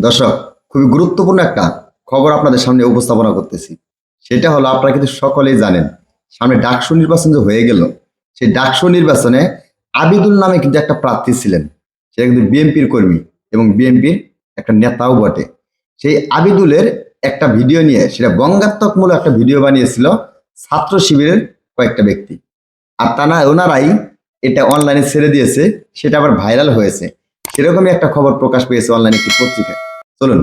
দর্শক, খুবই গুরুত্বপূর্ণ একটা খবর আপনাদের সামনে উপস্থাপনা করতেছি। সেটা হলো, আপনারা কিন্তু সকলেই জানেন, সামনে ডাকসু নির্বাচন যে হয়ে গেল, সেই ডাকসু নির্বাচনে আবিদুল নামে কিন্তু একটা প্রার্থী ছিলেন। সে কিন্তু বিএনপির কর্মী এবং বিএনপির একটা নেতাও বটে। সেই আবিদুলের একটা ভিডিও নিয়ে, সেটা বঙ্গাত্মকমূলক একটা ভিডিও বানিয়েছিল ছাত্র শিবিরের কয়েকটা ব্যক্তি। আর তা না, ওনারাই এটা অনলাইনে ছেড়ে দিয়েছে, সেটা আবার ভাইরাল হয়েছে। সেরকমই একটা খবর প্রকাশ পেয়েছে অনলাইনে একটি পত্রিকায়। চলুন,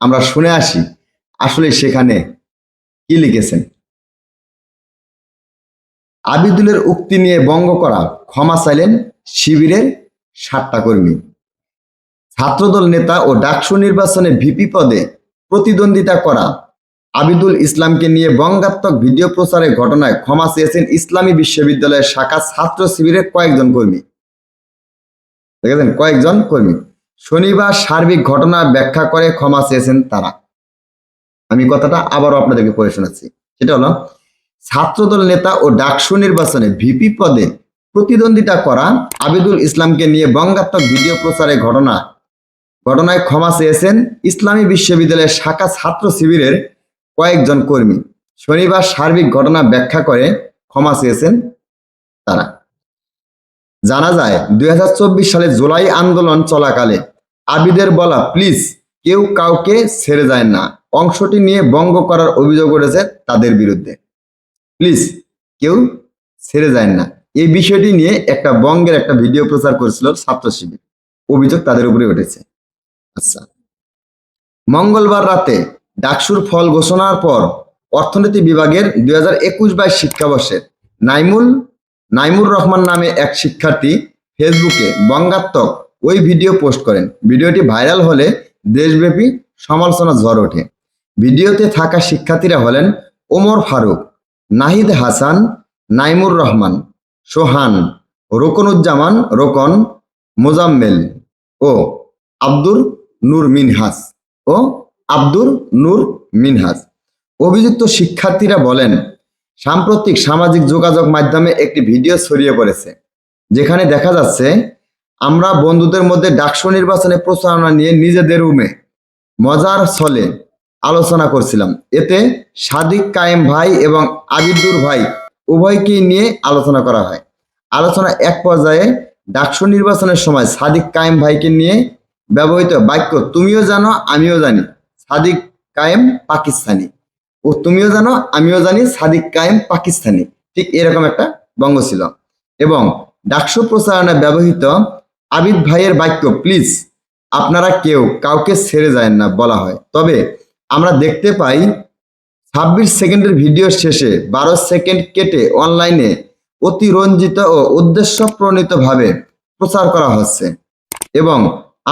আমরা শুনে আসি আসলে সেখানে কি লিখেছেন। আবিদুলের উক্তি নিয়ে বঙ্গ করা, ক্ষমা চাইলেন শিবিরের সাতটা কর্মী। ছাত্রদল নেতা ও ডাকসু নির্বাচনে ভিপি পদে প্রতিদ্বন্দ্বিতা করা, আবিদুল ইসলামকে নিয়ে বঙ্গাত্মক ভিডিও প্রচারের ঘটনায় ক্ষমা চেয়েছেন ইসলামী বিশ্ববিদ্যালয়ের শাখা ছাত্র শিবিরের কয়েকজন কর্মী। দেখেছেন? কয়েকজন কর্মী। শনিবার সার্বিক ঘটনা ব্যাখ্যা করে ক্ষমা চেয়েছেন তারা। আমি কথাটা আবারও আপনাদেরকে পড়ে শোনাচ্ছি। সেটা হলো, ছাত্রদল নেতা ও ডাকসু নির্বাচনে ভিপি পদে প্রতিদ্বন্দ্বিতা করা আবিদুল ইসলামকে নিয়ে বঙ্গাত্মক ভিডিও প্রচারের ঘটনা, ঘটনায় ক্ষমা চেয়েছেন ইসলামী বিশ্ববিদ্যালয়ের শাখা ছাত্র শিবিরের কয়েকজন কর্মী। শনিবার সার্বিক ঘটনা ব্যাখ্যা করে ক্ষমা চেয়েছেন তারা। জানা যায়, দুই হাজার চব্বিশ সালে জুলাই আন্দোলন চলাকালে আবিদের বলা, প্লিজ, কেউ কাউকে ছেড়ে যায় না। অংশটি নিয়ে বঙ্গ করার অভিযোগ উঠেছে তাদের বিরুদ্ধে। প্লিজ, কেউ ছেড়ে যায় না। এই বিষয়টি নিয়ে একটা বঙ্গের একটা ভিডিও প্রচার করেছিল ছাত্র শিবির। অভিযোগ তাদের উপরে উঠেছে। আচ্ছা। মঙ্গলবার রাতে ডাকসুর ফল ঘোষণার পর অর্থনীতি বিভাগের দুই হাজার একুশ বাইশ শিক্ষাবর্ষের নাইমুল, নাইমুর রহমান নামে এক শিক্ষার্থী ফেসবুকে বঙ্গাত্মক ওই ভিডিও পোস্ট করেন। ভিডিওটি ভাইরাল হলে দেশব্যাপী সমালোচনা ঝড় ওঠে। ভিডিওতে থাকা শিক্ষার্থীরা হলেন ওমর ফারুক, নাহিদ হাসান, নাইমুর রহমান, সোহান, রোকনুজ্জামান, রোকন, মোজাম্মেল ও আব্দুর নূর মিনহাস ও আব্দুর নূর মিনহাস। অভিযুক্ত শিক্ষার্থীরা বলেন, সাম্প্রতিক সামাজিক যোগাযোগ মাধ্যমে একটি ভিডিও ছড়িয়ে পড়েছে, যেখানে দেখা যাচ্ছে আমরা বন্ধুদের মধ্যে ডাকসু নির্বাচনে প্রচারণা নিয়ে নিজেদের রুমে মজার ছলে আলোচনা করছিলাম। এতে সাদিক কায়েম ভাই এবং আবিদুর ভাই উভয়কে নিয়ে আলোচনা করা হয়। আলোচনা এক পর্যায়ে ডাকসু নির্বাচনের সময় সাদিক কায়েম ভাইকে নিয়ে ব্যবহৃত বাক্য, তুমিও জানো, আমিও জানি, সাদিক কায়েম পাকিস্তানি। ও তুমিও জানো, আমিও জানি, সাদিক কায়েম পাকিস্তানি। ঠিক এরকম একটা বঙ্গ ছিল। এবং ডাকসু প্রচারণায় ব্যবহৃত আবিদ ভাইয়ের বাক্য, প্লিজ, আপনারা কেউ কাউকে ছেড়ে যায় না, বলা হয়। তবে আমরা দেখতে পাই, ছাব্বিশ সেকেন্ডের ভিডিও শেষে বারো সেকেন্ড কেটে অনলাইনে অতিরঞ্জিত ও উদ্দেশ্যপ্রণীতভাবে প্রচার করা হচ্ছে এবং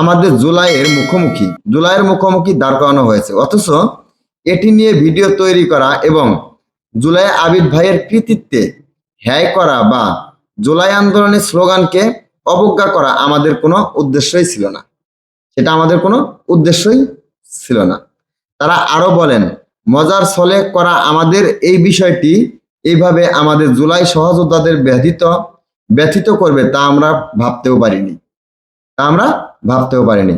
আমাদের জুলাইয়ের মুখোমুখি জুলাইয়ের মুখোমুখি দাঁড় করানো হয়েছে। অথচ এটি নিয়ে ভিডিও তৈরি করা এবং জুলাই আবিদ ভাইয়ের কৃতিত্বে হ্যায় করা বা জুলাই আন্দোলনের স্লোগানকে অবজ্ঞা করা আমাদের কোনো উদ্দেশ্যই ছিল না। সেটা আমাদের কোনো উদ্দেশ্যই ছিল না। তারা আরও বলেন, মজার ছলে করা আমাদের এই বিষয়টি এইভাবে আমাদের জুলাই সহযোদ্ধাদের ব্যথিত ব্যথিত করবে তা আমরা ভাবতেও পারিনি। তা আমরা ভাবতেও পারিনি।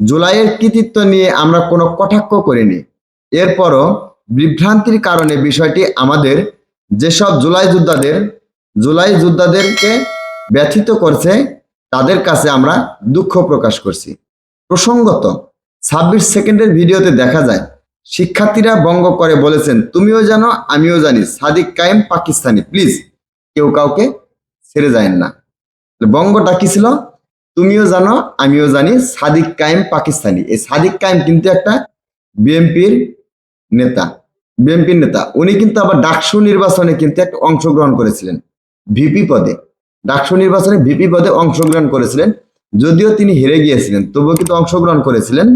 জুলাইয়ের কৃতিত্ব নিয়ে আমরা কোনো কটাক্ষ করিনি। এরপরও বিভ্রান্তির কারণে বিষয়টি আমাদের যেসব জুলাই যোদ্ধাদের, জুলাই যোদ্ধাদেরকে ব্যথিত করছে, তাদের কাছে আমরা দুঃখ প্রকাশ করছি। প্রসঙ্গত, ছাব্বিশ সেকেন্ডের ভিডিওতে দেখা যায়, শিক্ষার্থীরা বঙ্গ করে বলেছেন, তুমিও জানো, আমিও জানি, সাদিক কায়েম পাকিস্তানি, প্লিজ, কেউ কাউকে ছেড়ে যায় না। বঙ্গটা কি ছিল? তুমিও জানো, আমিও জানি, সাদিক কায়েম পাকিস্তানি। এই সাদিক কায়েম কিন্তু একটা বিএনপির নেতা বিএনপির নেতা। উনি কিন্তু আবার ডাকসু নির্বাচনে কিন্তু একটা অংশগ্রহণ করেছিলেন, ভিপি পদে। ডাকসু নির্বাচনে ভিপি পদে অংশগ্রহণ করেছিলেন, যদিও তিনি হেরে গিয়েছিলেন, তবুও কিন্তু অংশগ্রহণ করেছিলেন।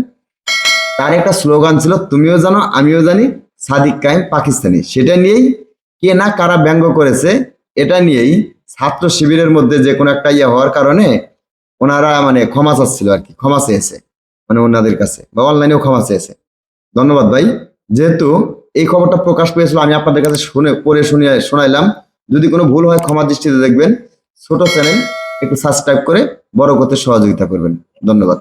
তার একটা স্লোগান ছিল, তুমিও জানো, আমিও জানি, সাদিক কায়েম পাকিস্তানি। সেটা নিয়েই কে না কারা ব্যঙ্গ করেছে, এটা নিয়েই ছাত্র শিবিরের মধ্যে যে কোনো একটা ইয়ে হওয়ার কারণে ওনারা মানে ক্ষমা চাচ্ছিল আর কি, ক্ষমা চেয়েছে মানে ওনাদের কাছে, বা অনলাইনেও ক্ষমা চেয়েছে। ধন্যবাদ ভাই। যেহেতু এই খবরটা প্রকাশ পেয়েছিল, আমি আপনাদের কাছে শুনে, পড়ে শুনিয়ে, শোনাইলাম। যদি কোনো ভুল হয় ক্ষমা দৃষ্টিতে দেখবেন। ছোট চ্যানেল একটু সাবস্ক্রাইব করে বড় করতে সহযোগিতা করবেন। ধন্যবাদ।